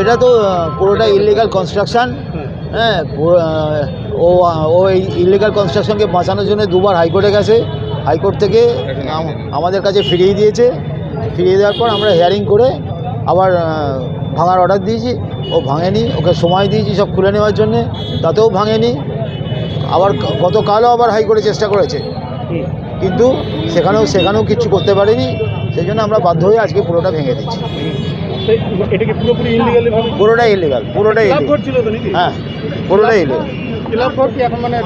এটা তো পুরোটা ইলিগাল কনস্ট্রাকশন হ্যাঁ ও ও এই ইলিগাল কনস্ট্রাকশনকে বাঁচানোর জন্য দুবার হাইকোর্টে গেছে। হাইকোর্ট থেকে আমাদের কাছে ফিরিয়ে দিয়েছে। ফিরিয়ে দেওয়ার পর আমরা হিয়ারিং করে আবার ভাঙার অর্ডার দিয়েছি ও ভাঙেনি ওকে সময় দিয়েছি সব খুলে নেওয়ার জন্যে তাতেও ভাঙেনি। আবার গতকালও আবার হাইকোর্টে চেষ্টা করেছে। কিন্তু সেখানেও সেখানেও কিচ্ছু করতে পারেনি সেই জন্য আমরা বাধ্য হয়ে আজকে পুরোটা ভেঙে দিচ্ছি পুরোটাই ইলিগাল পুরোটাই হ্যাঁ পুরোটাই ইলিগাল মানে?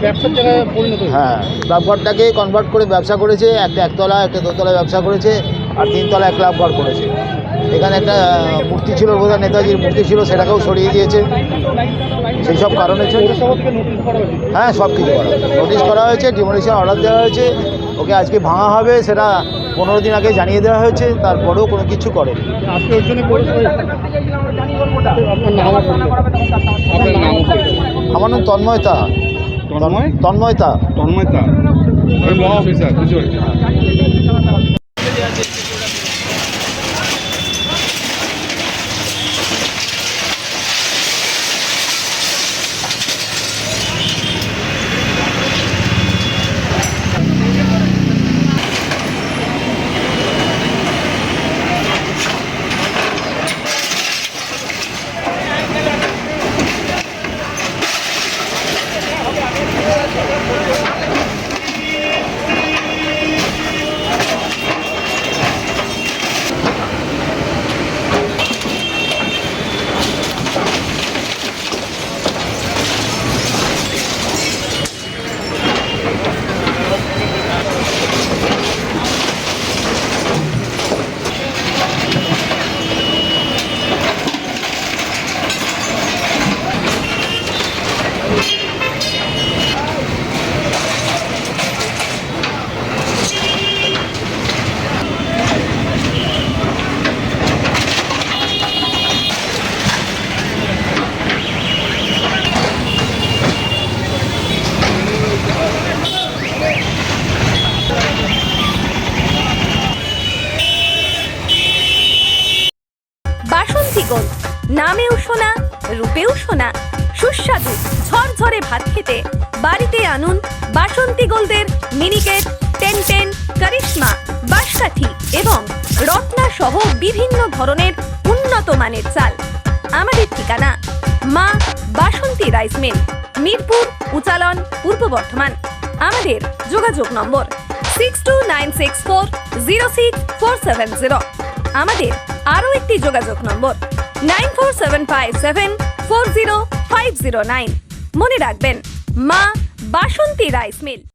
হ্যাঁ ক্লাব ঘরটাকে কনভার্ট করে ব্যবসা করেছে একটা একতলা একটা দোতলা ব্যবসা করেছে আর তিনতলা ক্লাব ঘর করেছে। এখানে একটা মূর্তি ছিল বোধহয় নেতাজির মূর্তি ছিল সেটাকেও সরিয়ে দিয়েছে। সেই সব কারণে হ্যাঁ সব কিছু করা নোটিশ করা হয়েছে ডিমোলিশন অর্ডার দেওয়া হয়েছে। ওকে আজকে ভাঙা হবে সেটা পনেরো দিন আগে জানিয়ে দেওয়া হয়েছে তারপরেও কোনো কিছু করে আমার ওই তন্ময়তা আপনার নাম গোল্ড নামেও শোনা, রূপেও শোনা, সুস্বাদু, ঝরঝরে ভাত খেতে, বাড়িতে আনুন বাসন্তী গোলদের মিনিকেট টেন টেন কারিশমা এবং রত্না সহ বিভিন্ন ধরনের উন্নত মানের চাল। আমাদের ঠিকানা, মা বাসন্তী রাইস মিল, মিরপুর, উচালন, পূর্ব বর্ধমান। আমাদের যোগাযোগ number six two nine six four zero six four seven zero আমাদের আরও একটি যোগাযোগ number nine four seven five seven four zero five zero nine. মনে রাখবেন, মা বাসন্তী রাইস মিল।